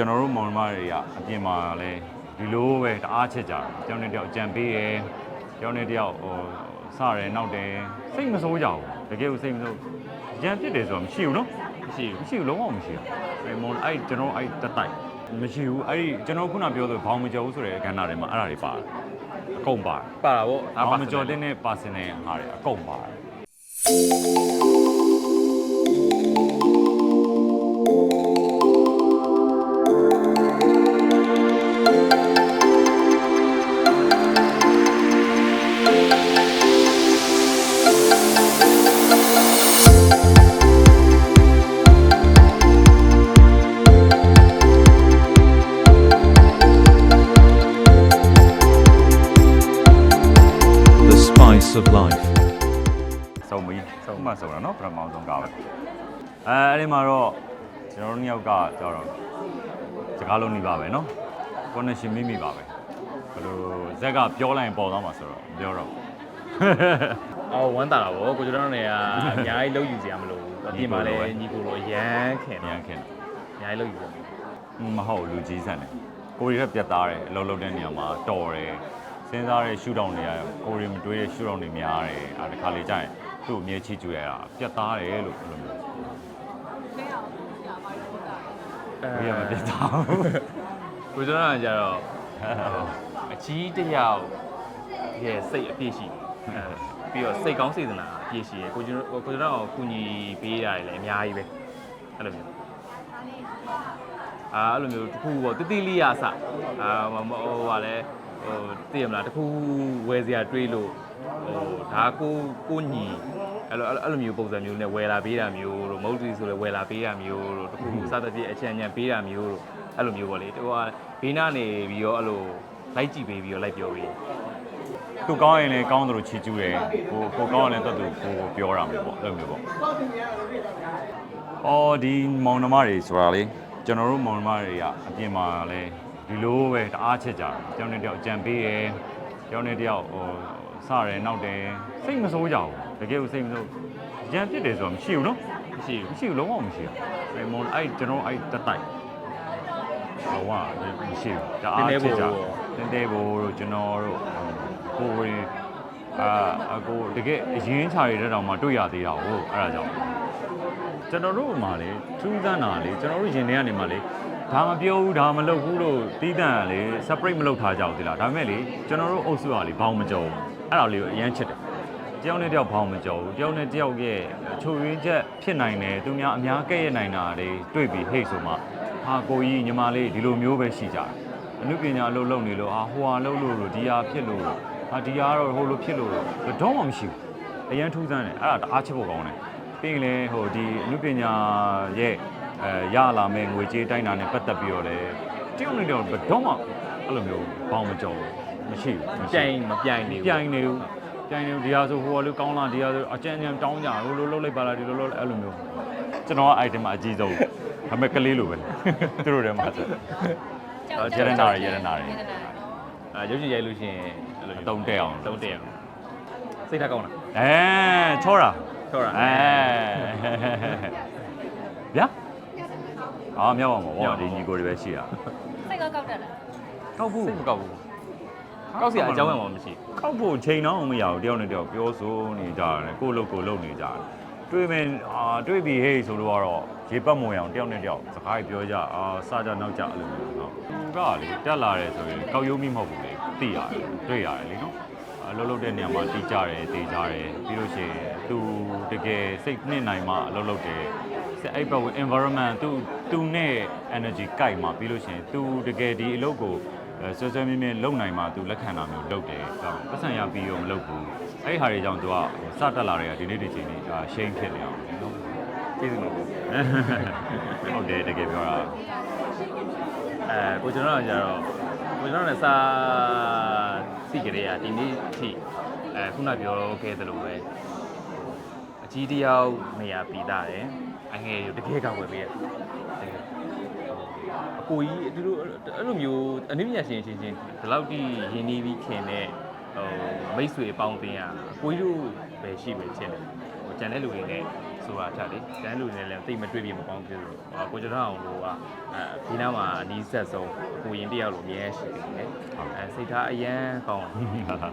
ကျွန်တော်တို့မောင်နှမတွေကအပြင်မှာလဲဒီလိုပဲတအားချက်ကြတယ်တယောက်နဲ့တယောက်အကြံပေးရယ်တယောက်နဲ့တယောက်ဟိုစရဲနောက်တယ်စိတ်မဆိုးကြဘူးတကယ်ကိုစိတ်မဆိုးရံဖြစ်တယ်ဆိုတော့မရှိဘူးနော်မရှိဘူးမရှိဘူးလုံးဝမရှိဘူးအဲမောင်အဲ့ကျွန်တော်အဲ့တက်တိုက်မရှိဘူးအဲ့ဒီကျွန်တော်ခုနပြောသလိုဘောင်မကျော်ဘူးဆိုတဲ့ကဏ္ဍတွေမှာအဲ့ဒါတွေပါတယ်အကုန်ပါတယ်ပါတာဗောဘောင်မကျော်တဲ့နဲ့ personal ဟာတွေအကုန်ပါတယ် spice of life. စုံပြီစုံမှစုံတာเนาะပထမဆုံးကပဲအဲအဲ့ဒီမှာတော့ကျွန်တော်တို့နှစ်ယောက်ကကျတော့စကားလုံးနေပါပဲเนาะ connection မိမိပါပဲဘယ်လိုဇက်ကပြောလိုက်ရင်ပေါ်သွားမှာဆိုတော့မပြောတော့ဘူး အော်ဝမ်းတာတာဗောကိုကျွန်တော်တို့နေကအများကြီးလုံးယူစရာမလိုဘူးအပြင်မှာလည်းညီကိုလိုရမ်းခင် အ တော့ များခင် အများကြီးလုံးယူစရာမလိုဘူး မဟုတ်လူကြီးဆန်တယ်ကိုရီကပြတ်သားတယ်အလုံးလုံးတဲ့နေရာမှာတော်တယ် စဉ်းစားတဲ့ရှူတောင်တွေကကိုရီမတွေးတဲ့ရှူတောင်တွေများတယ်အဲတခါလေကြာရင်သူ့အမြဲချီကျူရတာပြတ်သားတယ်လို့ပြောလို့မျိုးဘယ်ရမပြတ်သားဘူးကိုကျွန်တော်ကကြတော့အကြီးတစ်ယောက်ရဲ့စိတ်အပြည့်ရှိတယ်အဲပြီးတော့စိတ်ကောင်းစေတနာအပြည့်ရှိရယ်ကိုကျွန်တော်ကိုကျွန်တော်ကိုကူညီပေးရတယ်လည်းအများကြီးပဲအဲ့လိုမျိုးအာအဲ့လိုမျိုးတစ်ခုပေါ့တတိလိယအစအာဟိုဟိုဟာလဲ ဟိုသိရမလားတစ်ခုဝယ်စရာတွေးလို့ဟိုဒါကိုကိုညီအဲ့လိုအဲ့လိုမျိုးပုံစံမျိုးနဲ့ဝယ်လာပေးတာမျိုးတို့မဟုတ်ဘူးဆိုလည်းဝယ်လာပေးတာမျိုးတို့တစ်ခုခုစသဖြင့်အချမ်းချမ်းပေးတာမျိုးတို့အဲ့လိုမျိုးပေါ့လေဟိုကဘေးနားနေပြီးတော့အဲ့လိုလိုက်ကြည့်ပေးပြီးတော့လိုက်ပြောပေးသူကောင်းရင်လည်းကောင်းတယ်လို့ချီကျူးတယ်ကိုကိုကောင်းရင်လည်းတတ်သူကိုကိုပြောတာမျိုးပေါ့အဲ့လိုမျိုးပေါ့အော်ဒီမောင်နှမတွေဆိုတာလေကျွန်တော်တို့မောင်နှမတွေကအပြင်မှာလဲ ဒီလိုပဲတအားချက်ကြတယ်တယောက်နဲ့တယောက်အကြံပေးရယ်တယောက်နဲ့တယောက်ဟိုစရဲနောက်တယ်စိတ်မဆိုးကြဘူးတကယ်ကိုစိတ်မဆိုးရံဖြစ်တယ်ဆိုတော့မရှိဘူးနော်မရှိဘူးမရှိဘူးလုံးဝမရှိဘူးအဲမောင်အဲ့ကျွန်တော်အဲ့တက်တိုက်လုံးဝမရှိဘူးတအားချက်ကြတင်းတဲဘောတို့ကျွန်တော်တို့ကိုယ်ဝင်အာအကိုတကယ်အရင်ချာရတဲ့တောင်မှတွေ့ရသေးတာဟုတ်အဲ့ဒါကြောင့် ကျွန်တော်တို့မှလေထူးဆန်းတာလေကျွန်တော်တို့ရင်ထဲကနေမှလေဒါမပြောဘူးဒါမလုပ်ဘူးလို့တီးတန့်လေ separate မလုပ်ထားကြဘူးသီလားဒါပေမဲ့လေကျွန်တော်တို့အုပ်စုကလေဘောင်းမကြောဘူးအဲ့ဒါလေးကိုအရန်ချစ်တယ်တယောက်နဲ့တယောက်ဘောင်မကြောဘူးတယောက်နဲ့တယောက်ရဲ့ချိုရင်းချက်ဖြစ်နိုင်တယ်သူများအများကဲ့ရဲ့နိုင်တာတွေတွေ့ပြီးဟိတ်ဆိုမှဟာကိုကြီးညီမလေးဒီလိုမျိုးပဲရှိကြတယ်အနုပညာအလုပ်လုပ်နေလို့ဟာဟိုဟာလုပ်လို့လို့ဒီဟာဖြစ်လို့ဟာဒီဟာတော့ဟိုလိုဖြစ်လို့တော့မှမရှိဘူးအရန်ထူးဆန်းတယ်အဲ့ဒါတအားချစ်ဖို့ကောင်းတယ် ပြီးရင်လည်းဟိုဒီအနုပညာရဲ့အဲရလာမဲ့ငွေကြေးတိုင်းတာနဲ့ပတ်သက်ပြီးတော့လေတယောက်နဲ့တယောက်တော့မှအဲ့လိုမျိုးဘောင်မကြောဘူးမရှိဘူးမရှိဘူးပြိုင်မပြိုင်နေဘူးပြိုင်နေဘူးပြိုင်နေဘူးဒီဟာဆိုဟိုကလေးကောင်းလားဒီဟာဆိုအကြံဉာဏ်တောင်းကြလို့လို့လို့လိုက်ပါလားဒီလိုလို့အဲ့လိုမျိုးကျွန်တော်က item အကြီးဆုံးဒါပေမဲ့ကလေးလိုပဲသူတို့ထဲမှာဆိုအော်ရရနာရရနာရအဲရုပ်ရှင်ရိုက်လို့ရှိရင်အဲ့လိုအတုံးတက်အောင်တုံးတက်အောင်စိတ်ထားကောင်းလားအဲချောတာ ချောတာ အဲဗျာအော်မြောက်အောင်ပေါ့ဒီညီကိုတွေပဲရှိတာစိတ်ကောက်ကောက်တက်လားကောက်ဖို့စိတ်မကောက်ဘူးကောက်စရာအကြောင်းရမှာမရှိကောက်ဖို့ချိန်တော့မရဘူးတယောက်နဲ့တယောက်ပြောဆိုနေကြတယ်ကိုယ့်လုပ်ကိုယ်လုပ်နေကြတယ်တွေ့မယ်အာတွေ့ပြီဟေးဆိုတော့ကတော့ရေပတ်မွန်အောင်တယောက်နဲ့တယောက်စကားပြောကြအာစကြနောက်ကြအဲ့လိုမျိုးနော်သူကလေတက်လာတယ်ဆိုရင်ကောက်ရုံးမိမဟုတ်ဘူးလေသိရတယ်တွေ့ရတယ်လေနော် အလုပ်လုပ်တဲ့နေရာမှာတီးကြတယ်တေးကြတယ်ပြီးလို့ရှိရင်သူတကယ်စိတ်နှစ်နိုင်မှအလုပ်လုပ်တယ်အဲ့ဘက် environment သူသူနဲ့ energy ကိုက်မှပြီးလို့ရှိရင်သူတကယ်ဒီအလုပ်ကိုအဲဆွဲဆွဲမြင်းမြင်းလုံနိုင်မှသူလက်ခံတာမျိုးလုပ်တယ်။ဒါပတ်စံရပြီးရောမလုပ်ဘူး။အဲ့ဒီဟာတွေကြောင့်သူကစတက်လာတဲ့ကဒီနေ့ဒီချိန်ကြီးဒါရှိန်ဖြစ်နေအောင်နော်ကျေးဇူးပါ။ဟုတ်တယ်တကယ်ပြောတာအဲကိုကျွန်တော်ကကြတော့ကိုကျွန်တော်နဲ့စာ စီကြတဲ့ကဒီနေ့အထိအဲခုနပြောခဲ့သလိုပဲအကြီးတယောက်နေရာပြီးသားတယ်အငယ်ရတကယ်ကောက်ွယ်ပေးရတကယ်အကိုကြီးဒီလိုအဲ့လိုမျိုးအနည်းငယ်ရှင်ချင်းချင်းဒီလောက်ထိရင်းနှီးပြီးခင်တဲ့ဟိုမိတ်ဆွေအပေါင်းအသင်းอ่ะအကိုကြီးတို့ပဲရှိပဲချင်းတယ်ဟိုကြံတဲ့လူတွေနဲ့စ ဆိုတာချက်လေတန်းလူနဲ့လည်းတိတ်မတွေ့ပြမကောင်းဖြစ်လို့ဟောကိုကျွန်တော်အောင်လို့ကအဲဒီနားမှာအနီးဆက်ဆုံးကိုရင်တယောက်လိုအမြဲရှိနေတယ်အဲစိတ်ထားအရန်ကောင်း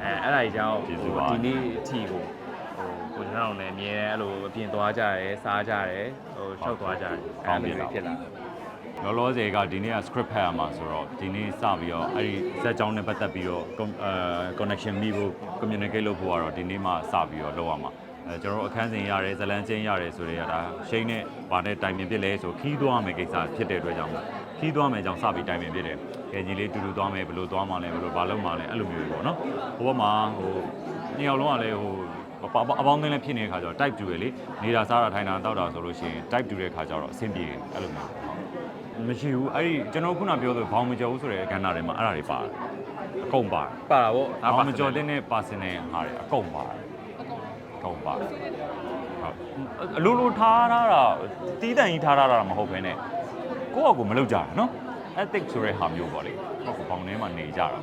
အဲအဲ့ဒါကြီးကြောင့်ဒီနေ့အထိကိုဟိုကိုကျွန်တော်အောင်လည်းအမြဲအဲ့လိုအပြင်သွားကြရဲစားကြရဲဟိုရှောက်သွားကြရဲအဲ့လိုတွေဖြစ်လာတယ်လောလောဆယ်ကဒီနေ့က script ဖတ်ရမှာဆိုတော့ဒီနေ့စပြီးတော့အဲ့ဒီဇက်ကြောင်းနဲ့ပတ်သက်ပြီးတော့ com- အဲ connection မိဖို့ communicate လုပ်ဖို့ကတော့ဒီနေ့မှစပြီးတော့လုပ်ရမှာ အဲကျွန်တော်တို့အခန်းစဉ်ရတယ်ဇလန်းချင်းရတယ်ဆိုတော့ဒါရှိန်းနဲ့ဗာနဲ့တိုင်ပင်ဖြစ်လဲဆိုခီးသွားမယ်ကိစ္စဖြစ်တဲ့အတွက်ကြောင့်မို့ခီးသွားမယ်ကြောင့်စပြီးတိုင်ပင်ဖြစ်တယ်။ကဲကြီးလေးတူတူသွားမယ်ဘယ်လိုသွားမှလဲဘယ်လိုဘာလုပ်မှလဲအဲ့လိုမျိုးပေါ့နော်။ဟိုဘက်မှာဟိုနှစ်ယောက်လုံးကလည်းဟိုအပေါင်းအပေါင်းအသင်းလည်းဖြစ်နေတဲ့ခါကျတော့ type တူရလေနေတာစားတာထိုင်တာတောက်တာဆိုလို့ရှိရင် type တူတဲ့ခါကျတော့အဆင်ပြေတယ်အဲ့လိုမျိုးဟုတ်မရှိဘူးအဲ့ဒီကျွန်တော်ခုနပြောသလိုဘောင်မကျော်ဘူးဆိုတဲ့ကဏ္ဍတွေမှာအဲ့ဒါတွေပါတယ်အကုန်ပါတယ်ပါတာပေါ့ဘောင်မကျော်တဲ့နဲ့ personal ဟာတွေအကုန်ပါတယ်အ ကုန်ပါတယ်ဟုတ်အလိုလိုထားထားတာတီးတန်ကြီးထားထားတာမဟုတ်ဘဲနဲ့ကိုယ့်အကူမလုပ်ကြတာနော် ethic ဆိုတဲ့ဟာမျိုးပေါ့လေဟုတ်ကဘောင်ထဲမှာနေကြတာ